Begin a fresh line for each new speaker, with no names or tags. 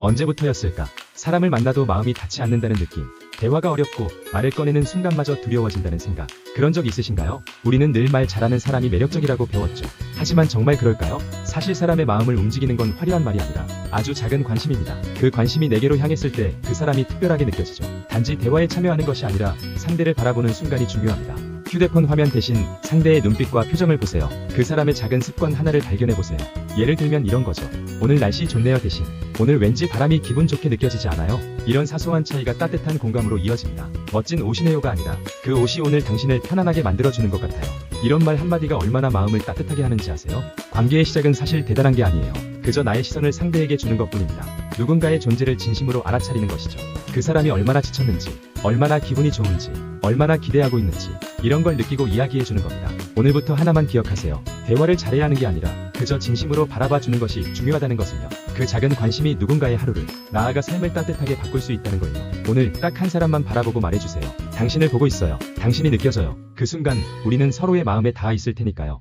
언제부터였을까? 사람을 만나도 마음이 닿지 않는다는 느낌. 대화가 어렵고 말을 꺼내는 순간마저 두려워진다는 생각. 그런 적 있으신가요? 우리는 늘 말 잘하는 사람이 매력적이라고 배웠죠. 하지만 정말 그럴까요? 사실 사람의 마음을 움직이는 건 화려한 말이 아니라 아주 작은 관심입니다. 그 관심이 내게로 향했을 때 그 사람이 특별하게 느껴지죠. 단지 대화에 참여하는 것이 아니라 상대를 바라보는 순간이 중요합니다. 휴대폰 화면 대신 상대의 눈빛과 표정을 보세요. 그 사람의 작은 습관 하나를 발견해 보세요. 예를 들면 이런 거죠. 오늘 날씨 좋네요 대신 오늘 왠지 바람이 기분 좋게 느껴지지 않아요? 이런 사소한 차이가 따뜻한 공감으로 이어집니다. 멋진 옷이네요가 아니라 그 옷이 오늘 당신을 편안하게 만들어주는 것 같아요. 이런 말 한마디가 얼마나 마음을 따뜻하게 하는지 아세요? 관계의 시작은 사실 대단한 게 아니에요. 그저 나의 시선을 상대에게 주는 것 뿐입니다. 누군가의 존재를 진심으로 알아차리는 것이죠. 그 사람이 얼마나 지쳤는지, 얼마나 기분이 좋은지, 얼마나 기대하고 있는지, 이런 걸 느끼고 이야기해 주는 겁니다. 오늘부터 하나만 기억하세요. 대화를 잘해야 하는 게 아니라 그저 진심으로 바라봐 주는 것이 중요하다는 것을요. 그 작은 관심이 누군가의 하루를, 나아가 삶을 따뜻하게 바꿀 수 있다는 걸요. 오늘 딱 한 사람만 바라보고 말해주세요. 당신을 보고 있어요. 당신이 느껴져요. 그 순간 우리는 서로의 마음에 닿아 있을 테니까요.